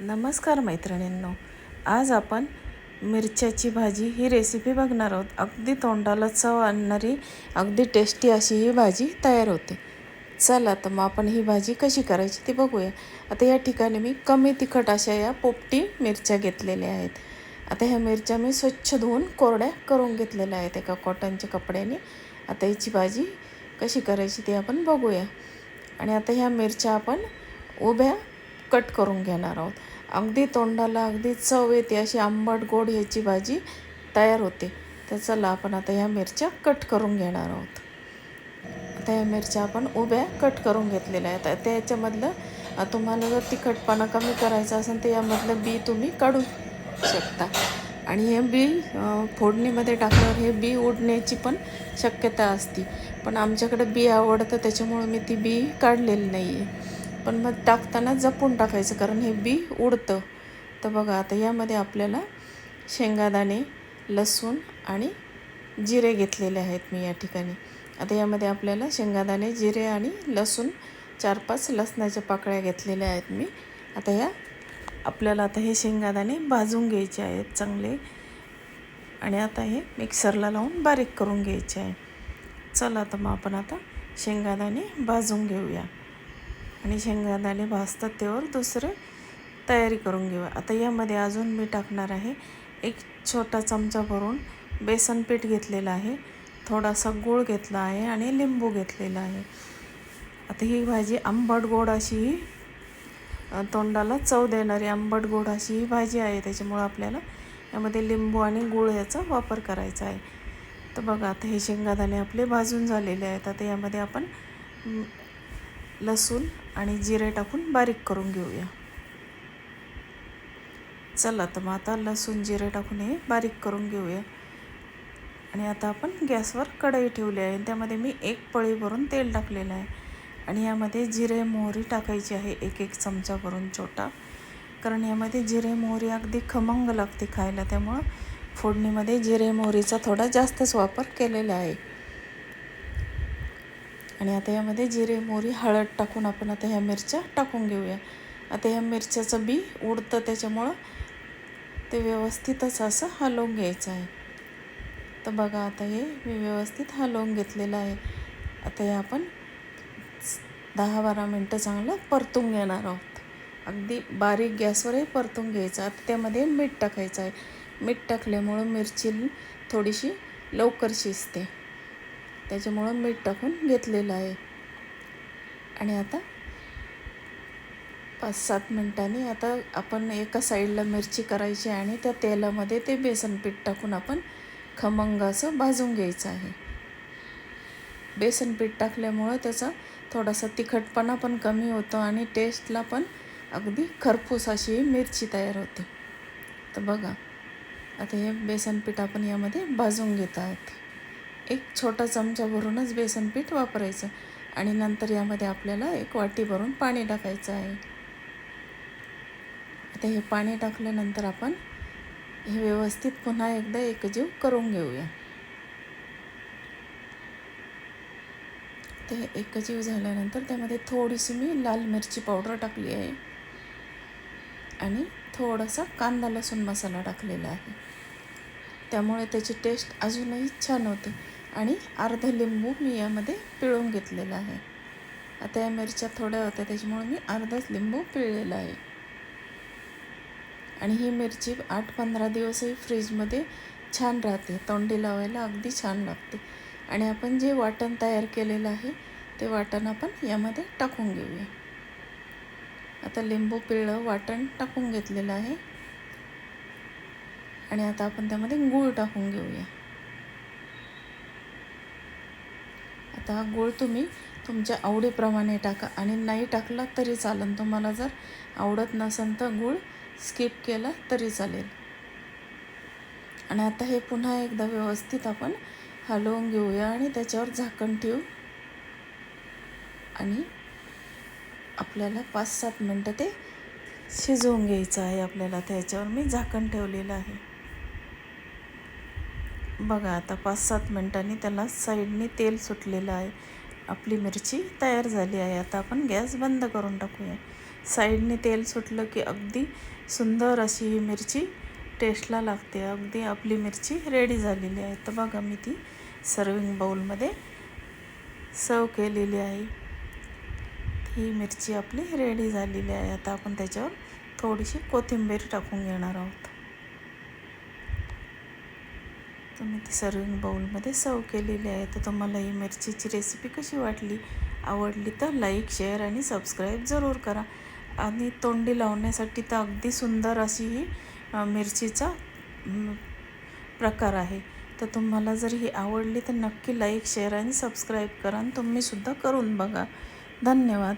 नमस्कार मैत्रिणींनो आज आपण मिरच्याची भाजी ही रेसिपी बघणार आहोत. अगदी तोंडाला चव आणणारी अगदी टेस्टी अशी ही भाजी तयार होते. चला तर मग आपण ही भाजी कशी करायची ती बघूया. आता या ठिकाणी मी कमी तिखट अशा या पोपटी मिरच्या घेतलेल्या आहेत. आता ह्या मिरच्या मी स्वच्छ धुवून कोरड्या करून घेतलेल्या आहेत एका कॉटनच्या कपड्याने. आता याची भाजी कशी करायची ती आपण बघूया. आणि आता ह्या मिरच्या आपण उभ्या कट करून घेणार आहोत. अगदी तोंडाला अगदी चव येते अशी आंबट गोड ह्याची भाजी तयार होते. तर चला आपण आता ह्या मिरच्या कट करून घेणार आहोत. आता ह्या मिरच्या आपण उभ्या कट करून घेतलेल्या आहेत. आता याच्यामधलं तुम्हाला जर तिखटपणा कमी करायचा असेल तर यामधलं बी तुम्ही काढू शकता. आणि हे बी फोडणीमध्ये टाकल्यावर हे बी उडण्याची पण शक्यता असते. पण आमच्याकडे बी आवडतं त्याच्यामुळं मी ती बी काढलेली नाही आहे पण मग टाकताना जपून टाकायचं कारण हे बी उडतं. तर बघा आता यामध्ये आपल्याला शेंगादाणे लसूण आणि जिरे घेतलेले आहेत मी या ठिकाणी. आता यामध्ये आपल्याला शेंगादाणे जिरे आणि लसूण चार पाच लसणाच्या पाकळ्या घेतलेल्या आहेत मी. आता ह्या आपल्याला आता हे शेंगादाणे भाजून घ्यायचे आहेत चांगले. आणि आता हे मिक्सरला लावून बारीक करून घ्यायचे आहे. चला तर मग आपण आता शेंगादाणे भाजून घेऊया. आणि शेंगादाणे भाजतात त्यावर दुसरे तयारी करून घेऊया आता यामध्ये अजून मी टाकणार आहे एक छोटा चमचा भरून बेसन पीठ घेतलेलं आहे थोडासा गूळ घेतला आहे आणि लिंबू घेतलेला आहे. आता ही भाजी आंबट गोड अशी ही तोंडाला चव देणारी आंबट गोड अशी ही भाजी आहे. त्याच्यामुळं आपल्याला यामध्ये लिंबू आणि गूळ याचा वापर करायचा आहे. तर बघा आता हे शेंगादाणे आपले भाजून झालेले आहेत. आता यामध्ये आपण लसूण आणि जिरे टाकून बारीक करून घेऊया. चला तर मग आता लसूण जिरे टाकून हे बारीक करून घेऊया. आणि आता आपण गॅसवर कढई ठेवली आहे. त्यामध्ये मी एक पळी भरून तेल टाकलेलं आहे. आणि यामध्ये जिरे मोहरी टाकायची आहे एक एक चमचा भरून छोटा. कारण यामध्ये जिरे मोहरी अगदी खमंग लागते खायला. त्यामुळं फोडणीमध्ये जिरे मोहरीचा थोडा जास्तच वापर केलेला आहे. आणि आता यामध्ये जिरे मोहरी हळद टाकून आपण आता ह्या मिरच्या टाकून घेऊया. आता ह्या मिरच्याचं बी उडतं त्याच्यामुळं ते व्यवस्थितच असं हलवून घ्यायचं आहे. तर बघा आता हे मी व्यवस्थित हलवून घेतलेलं आहे. आता हे आपण दहा बारा मिनटं चांगलं परतून घेणार आहोत. अगदी बारीक गॅसवरही परतून घ्यायचं. आता त्यामध्ये मीठ टाकायचं आहे. मीठ टाकल्यामुळं मिरची थोडीशी लवकर शिजते. त्याच्यामुळं मीठ टाकून घेतलेलं आहे. आणि आता पाच सात मिनटांनी आता आपण एका साईडला मिरची करायची आणि त्या तेलामध्ये ते बेसन पीठ टाकून आपण खमंग असं भाजून घ्यायचं आहे. बेसन पीठ टाकल्यामुळं त्याचा थोडासा तिखटपणा पण कमी होतो आणि टेस्टला पण अगदी खरपूस अशी मिरची तयार होते. तर बघा आता हे बेसन पीठ आपण यामध्ये भाजून घेत आहोत. एक छोटा चमचा भरूनच बेसन पीठ वापरायचं आणि नंतर यामध्ये आपल्याला एक वाटी भरून पाणी टाकायचं आहे. आता हे पाणी टाकल्यानंतर आपण हे व्यवस्थित पुन्हा एकदा एकजीव करून घेऊया. ते एकजीव झाल्यानंतर त्यामध्ये थोडीशी मी लाल मिरची पावडर टाकली आहे आणि थोडासा कांदा लसूण मसाला टाकलेला आहे. त्यामुळे त्याची टेस्ट अजूनही छान होते. आणि अर्ध लिंबू मी यामध्ये पिळून घेतलेला आहे. आता या मिरच्या थोड्या होत्या त्याच्यामुळे मी अर्धाच लिंबू पिळलेला आहे. आणि ही मिरची आठ पंधरा दिवसही फ्रीजमध्ये छान राहते तोंडी लावायला अगदी छान लागते. आणि आपण जे वाटण तयार केलेलं आहे ते वाटण आपण यामध्ये टाकून घेऊया. आता लिंबू पिळलं वाटण टाकून घेतलेलं आहे. आणि आता आपण त्यामध्ये गूळ टाकून घेऊया. आता हा गूळ तुम्ही तुमच्या आवडीप्रमाणे टाका आणि नाही टाकला तरी चालेल तुम्हाला जर आवडत नसेल तर गूळ स्किप केला तरी चालेल. आणि आता हे पुन्हा एकदा व्यवस्थित आपण हलवून घेऊया आणि त्याच्यावर झाकण ठेवू. आणि आपल्याला पाच सात मिनटं ते शिजवून घ्यायचं आहे आपल्याला. त्याच्यावर मी झाकण ठेवलेलं आहे. बघा आता पाच सात मिनटांनी त्याला साईडने तेल सुटलेलं आहे. आपली मिरची तयार झाली आहे. आता आपण गॅस बंद करून टाकूया. साईडने तेल सुटलं की अगदी सुंदर अशी ही मिरची टेस्टला लागते. अगदी आपली मिरची रेडी झालेली आहे. तर बघा मी ती सर्विंग बाऊलमध्ये सर्व केलेली आहे. ही मिरची आपली रेडी झालेली आहे. आता आपण त्याच्यावर थोडीशी कोथिंबीर टाकून घेणार आहोत. तर मी ती सर्विंग बाऊलमध्ये सर्व केलेली आहे. तर तुम्हाला ही मिरचीची रेसिपी कशी वाटली आवडली तर लाईक शेअर आणि सबस्क्राईब जरूर करा. आणि तोंडी लावण्यासाठी तर अगदी सुंदर अशी ही मिरचीचा प्रकार आहे. तर तुम्हाला जर ही आवडली तर नक्की लाईक शेअर आणि सबस्क्राईब करा आणि तुम्हीसुद्धा करून बघा. धन्यवाद.